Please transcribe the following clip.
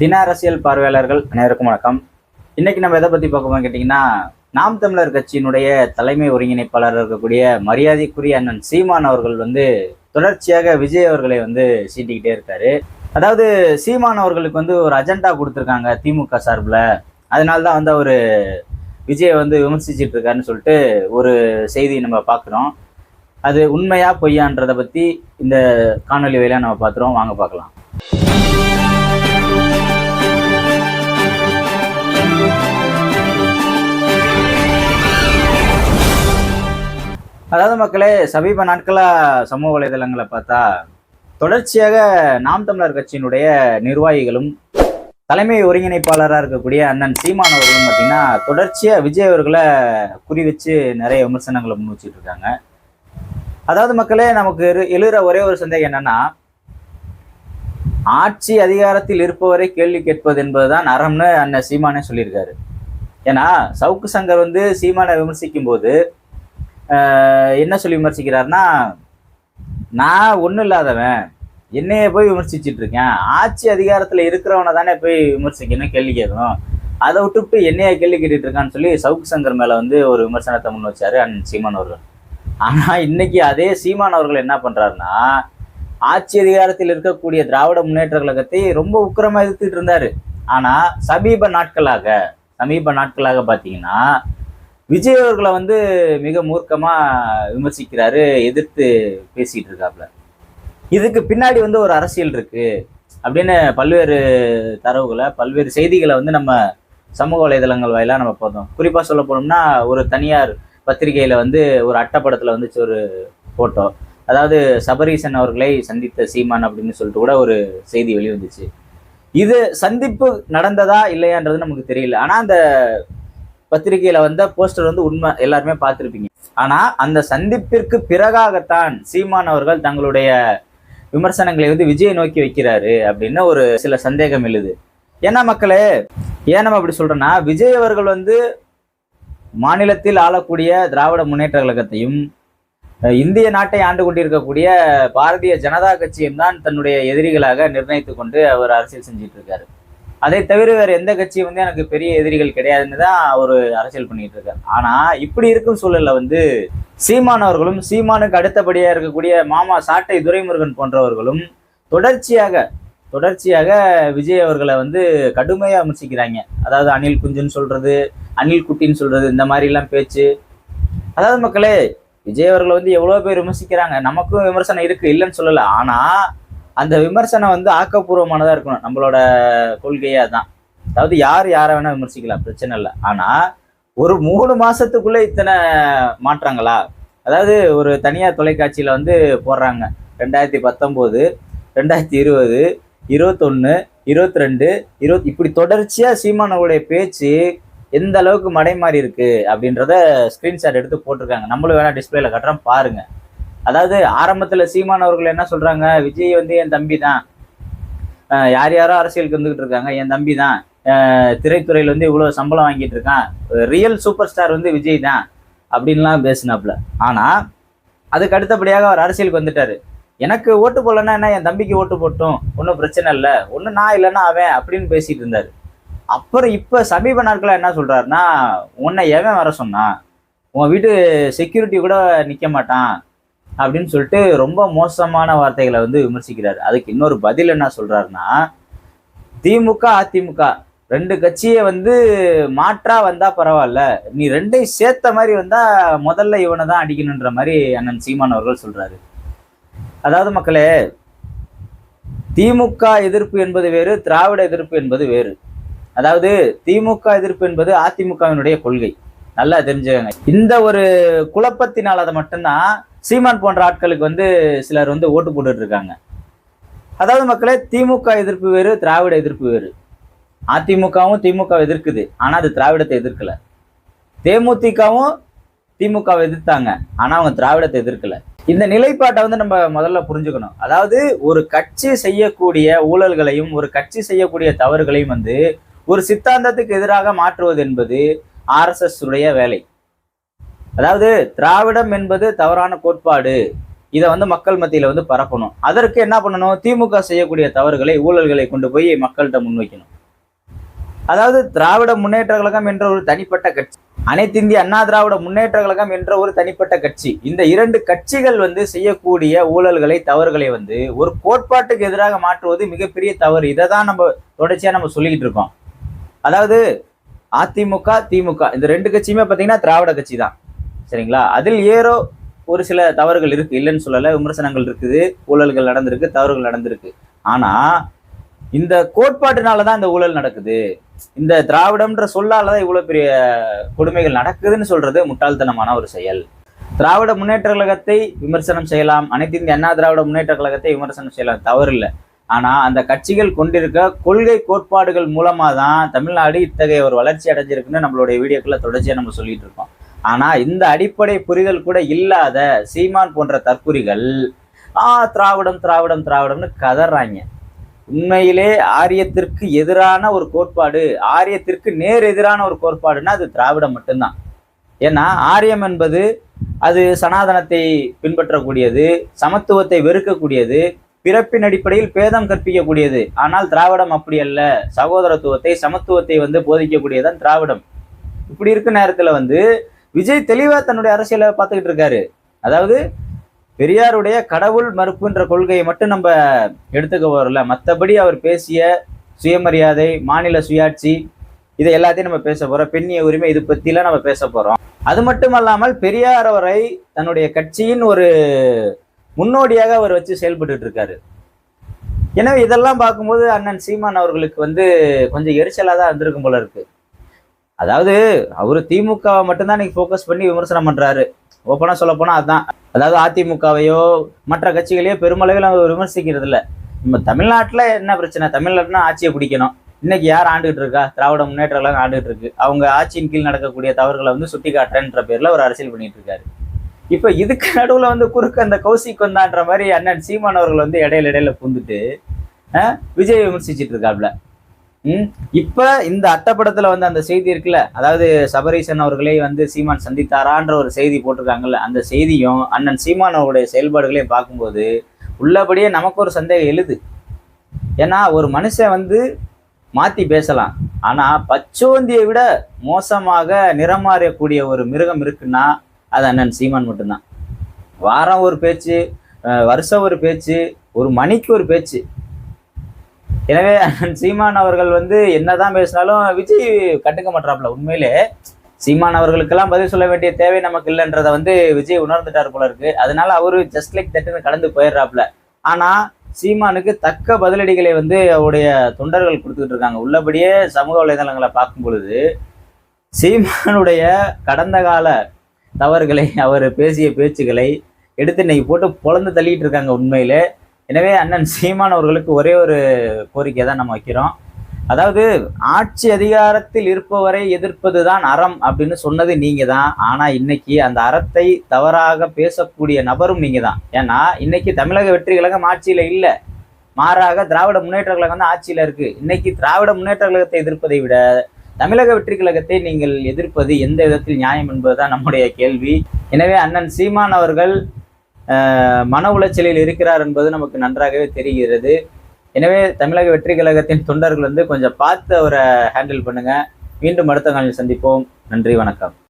தின அரசியல் பார்வையாளர்கள் அனைவருக்கும் வணக்கம். இன்னைக்கு நம்ம எதை பத்தி பார்க்கணும் கேட்டிங்கன்னா நாம் தமிழர் கட்சியினுடைய தலைமை ஒருங்கிணைப்பாளர் இருக்கக்கூடிய மரியாதைக்குரிய அண்ணன் சீமான் அவர்கள் வந்து தொடர்ச்சியாக விஜய் அவர்களை வந்து சீட்டிக்கிட்டே இருக்காரு. அதாவது சீமான் அவர்களுக்கு வந்து ஒரு அஜெண்டா கொடுத்துருக்காங்க திமுக சார்பில். அதனால தான் வந்து அவர் விஜயை வந்து விமர்சிச்சிட்டு இருக்காருன்னு சொல்லிட்டு ஒரு செய்தி நம்ம பார்க்குறோம். அது உண்மையா பொய்யான்றதை பற்றி இந்த காணொலி வழியாக நம்ம பார்த்துருவோம். வாங்க பார்க்கலாம். அதாவது மக்களே சமீப நாட்களாக சமூக வலைதளங்களை பார்த்தா தொடர்ச்சியாக நாம் தமிழர் கட்சியினுடைய நிர்வாகிகளும் தலைமை ஒருங்கிணைப்பாளராக இருக்கக்கூடிய அண்ணன் சீமான் அவர்களும் பார்த்தீங்கன்னா தொடர்ச்சியாக விஜய் அவர்களை குறி வச்சு நிறைய விமர்சனங்களை முன் வச்சுட்டு இருக்காங்க. அதாவது மக்களே நமக்கு எழுகிற எழுற ஒரே ஒரு சந்தேகம் என்னன்னா ஆட்சி அதிகாரத்தில் இருப்பவரை கேள்வி கேட்பது என்பதுதான் அறம்னு அண்ணன் சீமானே சொல்லியிருக்காரு. ஏன்னா சவுக்கு சங்கர் வந்து சீமானை விமர்சிக்கும் போது என்ன சொல்லி விமர்சிக்கிறாருன்னா நான் ஒன்றும் இல்லாதவன். என்னைய போய் விமர்சிச்சுட்டு இருக்கேன். ஆட்சி அதிகாரத்தில் இருக்கிறவனை தானே போய் விமர்சிக்கணும் கேள்வி கேட்கணும். அதை விட்டுவிட்டு என்னைய கேள்வி கேட்டுட்டு இருக்கான்னு சொல்லி சவுக் சங்கர் மேலே வந்து ஒரு விமர்சனத்தை முன் வச்சாரு அண்ணன் சீமான் அவர்கள். ஆனால் இன்னைக்கு அதே சீமான் அவர்கள் என்ன பண்ணுறாருன்னா ஆட்சி அதிகாரத்தில் இருக்கக்கூடிய திராவிட முன்னேற்ற கழகத்தை ரொம்ப உக்கிரமா எதிர்த்துட்டு இருந்தார். ஆனால் சமீப நாட்களாக சமீப நாட்களாக பார்த்தீங்கன்னா விஜய் அவர்களை வந்து மிக மூர்க்கமாக விமர்சிக்கிறாரு எதிர்த்து பேசிகிட்டு இருக்காப்ல. இதுக்கு பின்னாடி வந்து ஒரு அரசியல் இருக்குது அப்படின்னு பல்வேறு தரவுகளை பல்வேறு செய்திகளை வந்து நம்ம சமூக வலைதளங்கள் வாயிலாக நம்ம பார்த்தோம். குறிப்பாக சொல்ல போனோம்னா ஒரு தனியார் பத்திரிகையில் வந்து ஒரு அட்டப்படத்தில் வந்துச்சு ஒரு ஃபோட்டோ அதாவது சபரீசன் அவர்களை சந்தித்த சீமான் அப்படின்னு சொல்லிட்டு கூட ஒரு செய்தி வெளிவந்துச்சு. இது சந்திப்பு நடந்ததா இல்லையான்றது நமக்கு தெரியல. ஆனால் அந்த பத்திரிகையில வந்த போஸ்டர் வந்து உண்மை எல்லாருமே பார்த்துருப்பீங்க. ஆனா அந்த சந்திப்பிற்கு பிறகாகத்தான் சீமான் அவர்கள் தங்களுடைய விமர்சனங்களை வந்து விஜயை நோக்கி வைக்கிறாரு அப்படின்னு ஒரு சில சந்தேகம் எழுது. ஏன்னா மக்களே ஏன் நம்ம அப்படி சொல்றோம்னா விஜய் அவர்கள் வந்து மாநிலத்தில் ஆளக்கூடிய திராவிட முன்னேற்ற கழகத்தையும் இந்திய நாட்டை ஆண்டு கொண்டிருக்கக்கூடிய பாரதிய ஜனதா கட்சியும் தான் தன்னுடைய எதிரிகளாக நிர்ணயித்து கொண்டு அவர் அரசியல் செஞ்சிட்டு இருக்காரு. அதை தவிர வேற எந்த கட்சியும் வந்து எனக்கு பெரிய எதிரிகள் கிடையாதுன்னு தான் அவர் அரசியல் பண்ணிட்டு இருக்காரு. ஆனா இப்படி இருக்கும் சூழல்ல வந்து சீமான் அவர்களும் சீமானுக்கு அடுத்தபடியா இருக்கக்கூடிய மாமா சாட்டை துரைமுருகன் போன்றவர்களும் தொடர்ச்சியாக தொடர்ச்சியாக விஜய் அவர்களை வந்து கடுமையா விமர்சிக்கிறாங்க. அதாவது அனில் குஞ்சுன்னு சொல்றது அனில் குட்டின்னு சொல்றது இந்த மாதிரி எல்லாம் பேச்சு. அதாவது மக்களே விஜய் அவர்களை வந்து எவ்வளவு பேர் விமர்சிக்கிறாங்க. நமக்கும் விமர்சனம் இருக்கு இல்லைன்னு சொல்லல. ஆனா அந்த விமர்சனம் வந்து ஆக்கப்பூர்வமானதாக இருக்கணும். நம்மளோட கொள்கையே அதான். அதாவது யார் யாரை வேணால் விமர்சிக்கலாம் பிரச்சனை இல்லை. ஆனால் ஒரு மூணு மாதத்துக்குள்ளே இத்தனை மாற்றங்களா? அதாவது ஒரு தனியார் தொலைக்காட்சியில் வந்து போடுறாங்க. ரெண்டாயிரத்தி பத்தொம்போது ரெண்டாயிரத்தி இருபது இருபத்தொன்னு இருபத்தி ரெண்டு இருபத்தி இப்படி தொடர்ச்சியாக சீமானவுடைய பேச்சு எந்த அளவுக்கு மடை மாறி இருக்குது அப்படின்றத ஸ்க்ரீன்ஷாட் எடுத்து போட்டிருக்காங்க. நம்மளும் வேணால் டிஸ்பிளேல கட்டுறோம் பாருங்கள் அதாவது ஆரம்பத்துல சீமான் அவர்கள் என்ன சொல்றாங்க? விஜய் வந்து என் தம்பி தான் யார் யாரோ அரசியலுக்கு வந்துகிட்டு இருக்காங்க. என் தம்பி தான் திரைத்துறையில் திரைத்துறையில வந்து இவ்வளவு சம்பளம் வாங்கிட்டு இருக்கான். ரியல் சூப்பர் ஸ்டார் வந்து விஜய் தான் அப்படின்லாம் பேசினாப்புல. ஆனா அதுக்கு அடுத்தபடியாக அவர் அரசியலுக்கு வந்துட்டாரு. எனக்கு ஓட்டு போடலன்னா என்ன? என் தம்பிக்கு ஓட்டு போட்டும். ஒன்றும் பிரச்சனை இல்லை. ஒன்று நான் இல்லைன்னா அவன் அப்படின்னு பேசிட்டு இருந்தார். அப்புறம் இப்போ சமீப நாட்களாக என்ன சொல்கிறாருன்னா உன்னை எவன் வர சொன்னான்? உன் வீட்டு செக்யூரிட்டி கூட நிற்க மாட்டான். அப்படின்னு சொல்லிட்டு ரொம்ப மோசமான வார்த்தைகளை வந்து விமர்சிக்கிறார். அதுக்கு இன்னொரு பதில் என்ன சொல்றாருன்னா திமுக அதிமுக ரெண்டு கட்சியை வந்து மாற்றா வந்தா பரவாயில்ல. நீ ரெண்டையும் சேர்த்த மாதிரி வந்தா முதல்ல இவனை தான் அடிக்கணுன்ற மாதிரி அண்ணன் சீமான் அவர்கள் சொல்றாரு. அதாவது மக்களே திமுக எதிர்ப்பு என்பது வேறு திராவிட எதிர்ப்பு என்பது வேறு. அதாவது திமுக எதிர்ப்பு என்பது அதிமுகவினுடைய கொள்கை. நல்லா தெரிஞ்சுக்கங்க. இந்த ஒரு குழப்பத்தினால் அதை மட்டும்தான் சீமான் போன்ற ஆட்களுக்கு வந்து சிலர் வந்து ஓட்டு போட்டுட்டு இருக்காங்க அதாவது மக்களே திமுக எதிர்ப்பு வேறு திராவிட எதிர்ப்பு வேறு. அதிமுகவும் திமுக எதிர்க்குது. ஆனால் அது திராவிடத்தை எதிர்க்கலை. தேமுதிகவும் திமுகவை எதிர்த்தாங்க. ஆனால் அவங்க திராவிடத்தை எதிர்க்கலை. இந்த நிலைப்பாட்டை வந்து நம்ம முதல்ல புரிஞ்சுக்கணும். அதாவது ஒரு கட்சி செய்யக்கூடிய ஊழல்களையும் ஒரு கட்சி செய்யக்கூடிய தவறுகளையும் வந்து ஒரு சித்தாந்தத்துக்கு எதிராக மாற்றுவது என்பது ஆர்எஸ்எஸ் உடைய வேலை. அதாவது திராவிடம் என்பது தவறான கோட்பாடு. இதை வந்து மக்கள் மத்தியில் வந்து பரப்பணும். அதற்கு என்ன பண்ணணும்? திமுக செய்யக்கூடிய தவறுகளை ஊழல்களை கொண்டு போய் மக்கள்கிட்ட முன்வைக்கணும். அதாவது திராவிட முன்னேற்ற கழகம் என்ற ஒரு தனிப்பட்ட கட்சி. அனைத்து இந்திய அண்ணா திராவிட முன்னேற்ற கழகம் என்ற ஒரு தனிப்பட்ட கட்சி. இந்த இரண்டு கட்சிகள் வந்து செய்யக்கூடிய ஊழல்களை தவறுகளை வந்து ஒரு கோட்பாட்டுக்கு எதிராக மாற்றுவது மிகப்பெரிய தவறு. இதை தான் நம்ம தொடர்ச்சியாக நம்ம சொல்லிக்கிட்டு இருக்கோம். அதாவது அதிமுக திமுக இந்த ரெண்டு கட்சியுமே பார்த்தீங்கன்னா திராவிட கட்சி தான். சரிங்களா? அதில் ஏறோ ஒரு சில தவறுகள் இருக்குது இல்லைன்னு சொல்லலை. விமர்சனங்கள் இருக்குது. ஊழல்கள் நடந்திருக்கு. தவறுகள் நடந்திருக்கு. ஆனால் இந்த கோட்பாட்டினால தான் இந்த ஊழல் நடக்குது. இந்த திராவிடம்ன்ற சொல்லால தான் இவ்வளோ பெரிய கொடுமைகள் நடக்குதுன்னு சொல்றது முட்டாள்தனமான ஒரு செயல். திராவிட முன்னேற்ற கழகத்தை விமர்சனம் செய்யலாம். அனைத்து இந்திய அண்ணா திராவிட முன்னேற்ற கழகத்தை விமர்சனம் செய்யலாம். தவறு இல்லை. அந்த கட்சிகள் கொண்டிருக்க கொள்கை கோட்பாடுகள் மூலமாக தான் தமிழ்நாடு இத்தகைய ஒரு வளர்ச்சி அடைஞ்சிருக்குன்னு நம்மளுடைய வீடியோக்களை தொடர்ச்சியாக நம்ம சொல்லிட்டு இருக்கோம். ஆனா இந்த அடிப்படை புரிதல் கூட இல்லாத சீமான் போன்ற தற்குறிகள் ஆ திராவிடம் திராவிடம் திராவிடம்னு கதறாங்க. உண்மையிலே ஆரியத்திற்கு எதிரான ஒரு கோட்பாடு ஆரியத்திற்கு நேர் எதிரான ஒரு கோட்பாடுன்னா அது திராவிடம் மட்டும்தான். ஏன்னா ஆரியம் என்பது அது சனாதனத்தை பின்பற்றக்கூடியது சமத்துவத்தை வெறுக்கக்கூடியது பிறப்பின் அடிப்படையில் பேதம் கற்பிக்கக்கூடியது. ஆனால் திராவிடம் அப்படி அல்ல. சகோதரத்துவத்தை சமத்துவத்தை வந்து போதிக்கக்கூடியதான் திராவிடம். இப்படி இருக்க நேரத்தில் வந்து விஜய் தெளிவா தன்னுடைய அரசியலை பார்த்துக்கிட்டு இருக்காரு. அதாவது பெரியாருடைய கடவுள் மறுப்புன்ற கொள்கையை மட்டும் நம்ம எடுத்துக்க வரல மற்றபடி அவர் பேசிய சுயமரியாதை மாநில சுயாட்சி இதை எல்லாத்தையும் நம்ம பேச போறோம். பெண்ணிய உரிமை இது பத்திலாம் நம்ம பேச போறோம். அது மட்டும் அல்லாமல் பெரியார் அவரை தன்னுடைய கட்சியின் ஒரு முன்னோடியாக அவர் வச்சு செயல்பட்டு இருக்காரு. எனவே இதெல்லாம் பார்க்கும்போது அண்ணன் சீமான் அவர்களுக்கு வந்து கொஞ்சம் எரிச்சலாக தான் இருந்திருக்கும் போல இருக்குது அதாவது அவர் திமுகவை மட்டும்தான் இன்னைக்கு ஃபோக்கஸ் பண்ணி விமர்சனம் பண்றாரு. ஓப்பனாக சொல்ல போனா அதுதான் அதாவது அதிமுகவையோ மற்ற கட்சிகளையோ பெருமளவில் அவர் விமர்சிக்கிறது இல்லை நம்ம தமிழ்நாட்டில் என்ன பிரச்சனை? தமிழ்நாட்டுனா ஆட்சியை பிடிக்கணும். இன்னைக்கு யார் ஆண்டுகிட்டு இருக்கா? திராவிட முன்னேற்ற கழகம் ஆண்டுகிட்டு இருக்கு. அவங்க ஆட்சியின் கீழ் நடக்கக்கூடிய தவறுகளை வந்து சுட்டி காட்டுறேன்ற பேர்ல ஒரு அரசியல் பண்ணிட்டு இருக்காரு. இப்ப இதுக்கு நடுவுல வந்து குறுக்க அந்த கௌசிக் வந்தான்ற மாதிரி அண்ணன் சீமான் அவர்கள் வந்து இடையில இடையில புந்துட்டு விஜய் விமர்சிச்சிட்டு இருக்காப்ல. இப்ப இந்த அட்டப்படத்துல வந்து அந்த செய்தி இருக்குல்ல? அதாவது சபரீசன் அவர்களை வந்து சீமான் சந்தித்தாரான்ற ஒரு செய்தி போட்டிருக்காங்கல்ல? அந்த செய்தியும் அண்ணன் சீமான் அவருடைய செயல்பாடுகளையும் பார்க்கும்போது உள்ளபடியே நமக்கு ஒரு சந்தேகம் எழுது. ஏன்னா ஒரு மனுஷன் வந்து மாத்தி பேசலாம். ஆனா பச்சோந்தியை விட மோசமாக நிறம் மாறக்கூடிய ஒரு மிருகம் இருக்குன்னா அது அண்ணன் சீமான் மட்டும்தான். வாரம் ஒரு பேச்சு வருஷம் ஒரு பேச்சு ஒரு மணிக்கு ஒரு பேச்சு. எனவே சீமான் அவர்கள் வந்து என்னதான் பேசினாலும் விஜய் கட்டுக்க மாட்டாப்ல உண்மையிலே. சீமான் அவர்களுக்கெல்லாம் பதில் சொல்ல வேண்டிய தேவை நமக்கு இல்லைன்றதை வந்து விஜய் உணர்ந்துட்டார் போல இருக்கு. அதனால அவரு ஜஸ்ட் லைக் தட்டுன்னு கடந்து போயிடுறாப்ல ஆனா சீமானுக்கு தக்க பதிலடிகளை வந்து அவருடைய தொண்டர்கள் கொடுத்துக்கிட்டு இருக்காங்க. உள்ளபடியே சமூக வலைதளங்களை பார்க்கும் பொழுது சீமானுடைய கடந்த கால தவறுகளை அவர் பேசிய பேச்சுகளை எடுத்து இன்னைக்கு போட்டு பொழந்து தள்ளிட்டு இருக்காங்க உண்மையிலே. எனவே அண்ணன் சீமான் அவர்களுக்கு ஒரே ஒரு கோரிக்கை தான் நம்ம வைக்கிறோம். அதாவது ஆட்சி அதிகாரத்தில் இருப்பவரை எதிர்ப்பது தான் அறம் அப்படின்னு சொன்னது நீங்க தான் ஆனா இன்னைக்கு அந்த அறத்தை தவறாக பேசக்கூடிய நபரும் நீங்க தான் ஏன்னா இன்னைக்கு தமிழக வெற்றி கழகம் ஆட்சியில இல்ல. மாறாக திராவிட முன்னேற்ற கழகம் தான் ஆட்சியில இருக்கு. இன்னைக்கு திராவிட முன்னேற்ற கழகத்தை எதிர்ப்பதை விட தமிழக வெற்றி கழகத்தை நீங்கள் எதிர்ப்பது எந்த விதத்தில் நியாயம் என்பதுதான் நம்முடைய கேள்வி. எனவே அண்ணன் சீமான் அவர்கள் மன உளைச்சலில் இருக்கிறார் என்பது நமக்கு நன்றாகவே தெரிகிறது. எனவே தமிழக வெற்றி கழகத்தின் தொண்டர்கள் வந்து கொஞ்சம் பார்த்து அவரை ஹேண்டில் பண்ணுங்க. மீண்டும் அடுத்த நாளில் சந்திப்போம். நன்றி வணக்கம்.